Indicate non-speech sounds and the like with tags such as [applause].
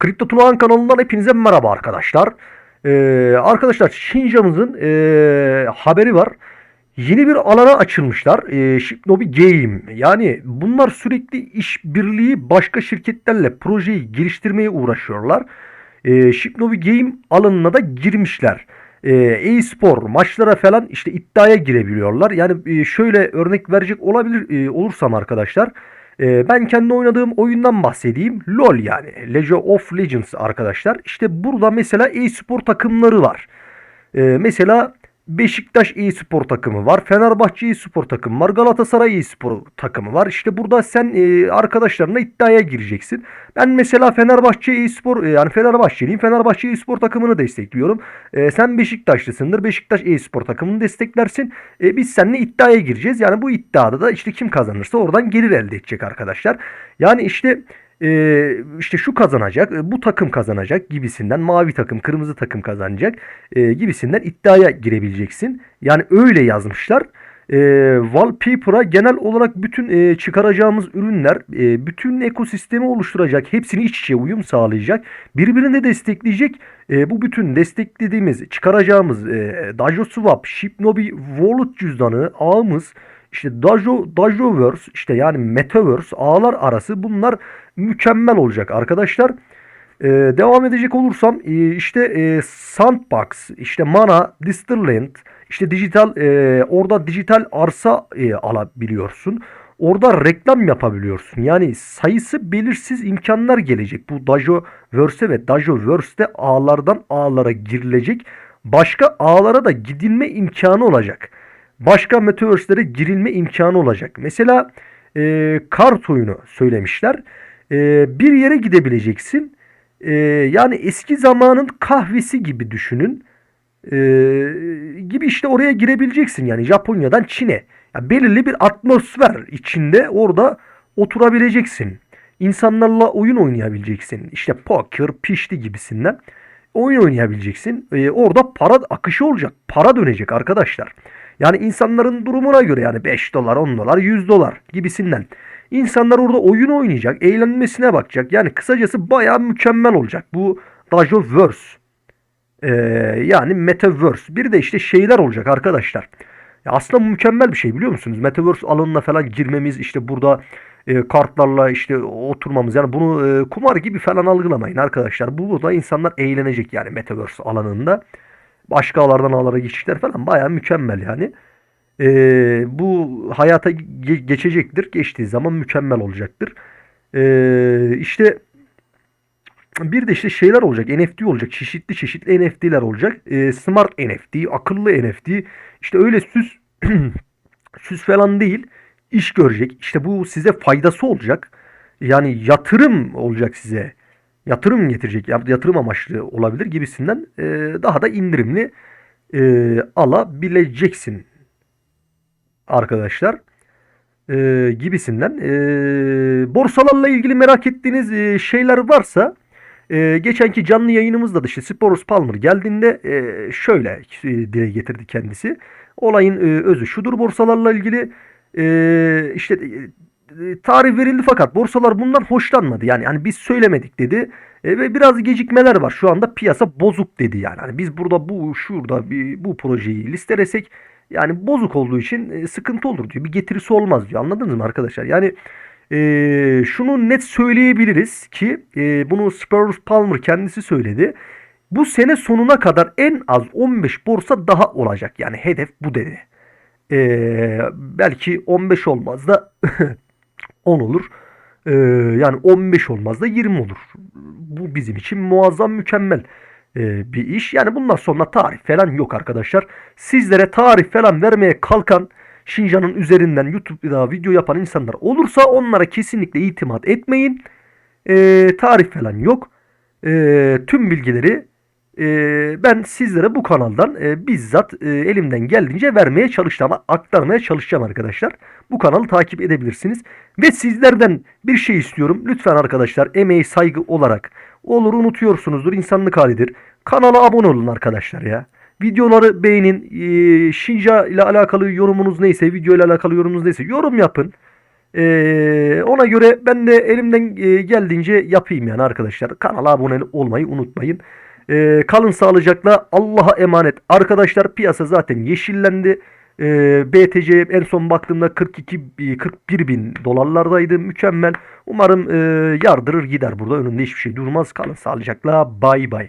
Kripto Tunağan kanalından hepinize merhaba arkadaşlar. Ee, arkadaşlar Şinjamızın ee, haberi var. Yeni bir alana açılmışlar. Ee, Shipnobi Game. Yani bunlar sürekli işbirliği başka şirketlerle projeyi geliştirmeye uğraşıyorlar. Ee, Shipnobi Game alanına da girmişler. E-spor maçlara falan işte iddiaya girebiliyorlar. Yani e, şöyle örnek verecek olabilir e, olursam arkadaşlar. Ee, ben kendi oynadığım oyundan bahsedeyim. LoL yani. League of Legends arkadaşlar. İşte burada mesela e-spor takımları var. Ee, mesela Beşiktaş e-spor takımı var. Fenerbahçe e-spor takımı var. Galatasaray e-spor takımı var. İşte burada sen e, arkadaşlarına iddiaya gireceksin. Ben mesela Fenerbahçe e-spor e, yani Fenerbahçeliyim. Fenerbahçe e-spor takımını destekliyorum. E, sen Beşiktaşlısındır. Beşiktaş e-spor takımını desteklersin. E, biz seninle iddiaya gireceğiz. Yani bu iddiada da işte kim kazanırsa oradan gelir elde edecek arkadaşlar. Yani işte e, işte şu kazanacak, e, bu takım kazanacak gibisinden, mavi takım, kırmızı takım kazanacak e, gibisinden iddiaya girebileceksin. Yani öyle yazmışlar. E, wallpaper'a genel olarak bütün e, çıkaracağımız ürünler, e, bütün ekosistemi oluşturacak, hepsini iç içe uyum sağlayacak, birbirini destekleyecek. E, bu bütün desteklediğimiz, çıkaracağımız e, Dajo Swap, Shipnobi Wallet cüzdanı, ağımız, işte Dajo, Dajoverse işte yani Metaverse ağlar arası bunlar mükemmel olacak arkadaşlar. Ee, devam edecek olursam e, işte e, Sandbox, işte Mana, Disterland, işte dijital e, orada dijital arsa e, alabiliyorsun. Orada reklam yapabiliyorsun. Yani sayısı belirsiz imkanlar gelecek. Bu Dajoverse ve Dajoverse'de ağlardan ağlara girilecek. Başka ağlara da gidilme imkanı olacak başka metaverse'lere girilme imkanı olacak. Mesela e, kart oyunu söylemişler. E, bir yere gidebileceksin. E, yani eski zamanın kahvesi gibi düşünün. E, gibi işte oraya girebileceksin. Yani Japonya'dan Çin'e. Yani belirli bir atmosfer içinde orada oturabileceksin. İnsanlarla oyun oynayabileceksin. İşte poker, pişti gibisinden oyun oynayabileceksin. Ee, orada para akışı olacak. Para dönecek arkadaşlar. Yani insanların durumuna göre yani 5 dolar, 10 dolar, 100 dolar gibisinden. İnsanlar orada oyun oynayacak, eğlenmesine bakacak. Yani kısacası baya mükemmel olacak. Bu Dajoverse. Ee, yani Metaverse. Bir de işte şeyler olacak arkadaşlar. Ya aslında mükemmel bir şey biliyor musunuz? Metaverse alanına falan girmemiz işte burada e, kartlarla işte oturmamız yani bunu e, kumar gibi falan algılamayın arkadaşlar. Bu burada insanlar eğlenecek yani Metaverse alanında başka ağlardan ağlara geçişler falan baya mükemmel yani. Ee, bu hayata ge- geçecektir. Geçtiği zaman mükemmel olacaktır. Ee, işte bir de işte şeyler olacak. NFT olacak. Çeşitli çeşitli NFT'ler olacak. Ee, smart NFT, akıllı NFT. İşte öyle süs [clears throat] süs falan değil. iş görecek. İşte bu size faydası olacak. Yani yatırım olacak size yatırım getirecek, yatırım amaçlı olabilir gibisinden e, daha da indirimli e, alabileceksin arkadaşlar e, gibisinden. E, borsalarla ilgili merak ettiğiniz e, şeyler varsa e, geçenki canlı yayınımızda da işte Sporus Palmer geldiğinde e, şöyle e, dile getirdi kendisi. Olayın e, özü şudur borsalarla ilgili e, işte e, tarih verildi fakat borsalar bundan hoşlanmadı. Yani hani biz söylemedik dedi. E, ve biraz gecikmeler var. Şu anda piyasa bozuk dedi yani. Hani biz burada bu şurada bir bu projeyi listelesek yani bozuk olduğu için e, sıkıntı olur diyor. Bir getirisi olmaz diyor. Anladınız mı arkadaşlar? Yani e, şunu net söyleyebiliriz ki e, bunu Spurs Palmer kendisi söyledi. Bu sene sonuna kadar en az 15 borsa daha olacak. Yani hedef bu dedi. E, belki 15 olmaz da [laughs] 10 olur. Ee, yani 15 olmaz da 20 olur. Bu bizim için muazzam mükemmel e, bir iş. Yani bundan sonra tarih falan yok arkadaşlar. Sizlere tarih falan vermeye kalkan Şinjan'ın üzerinden YouTube'da video yapan insanlar olursa onlara kesinlikle itimat etmeyin. E, tarih falan yok. E, tüm bilgileri e, ben sizlere bu kanaldan e, bizzat e, elimden geldiğince vermeye çalışacağım, aktarmaya çalışacağım arkadaşlar. Bu kanalı takip edebilirsiniz. Ve sizlerden bir şey istiyorum. Lütfen arkadaşlar emeği saygı olarak olur unutuyorsunuzdur insanlık halidir. Kanala abone olun arkadaşlar ya. Videoları beğenin. E, Şinca ile alakalı yorumunuz neyse, video ile alakalı yorumunuz neyse yorum yapın. Ee, ona göre ben de elimden e, geldiğince yapayım yani arkadaşlar. Kanala abone olmayı unutmayın. Ee, kalın sağlıcakla Allah'a emanet. Arkadaşlar piyasa zaten yeşillendi. Ee, BTC en son baktığımda 42 e, 41 bin dolarlardaydı. Mükemmel. Umarım e, yardırır gider burada. Önünde hiçbir şey durmaz. Kalın sağlıcakla. Bay bay.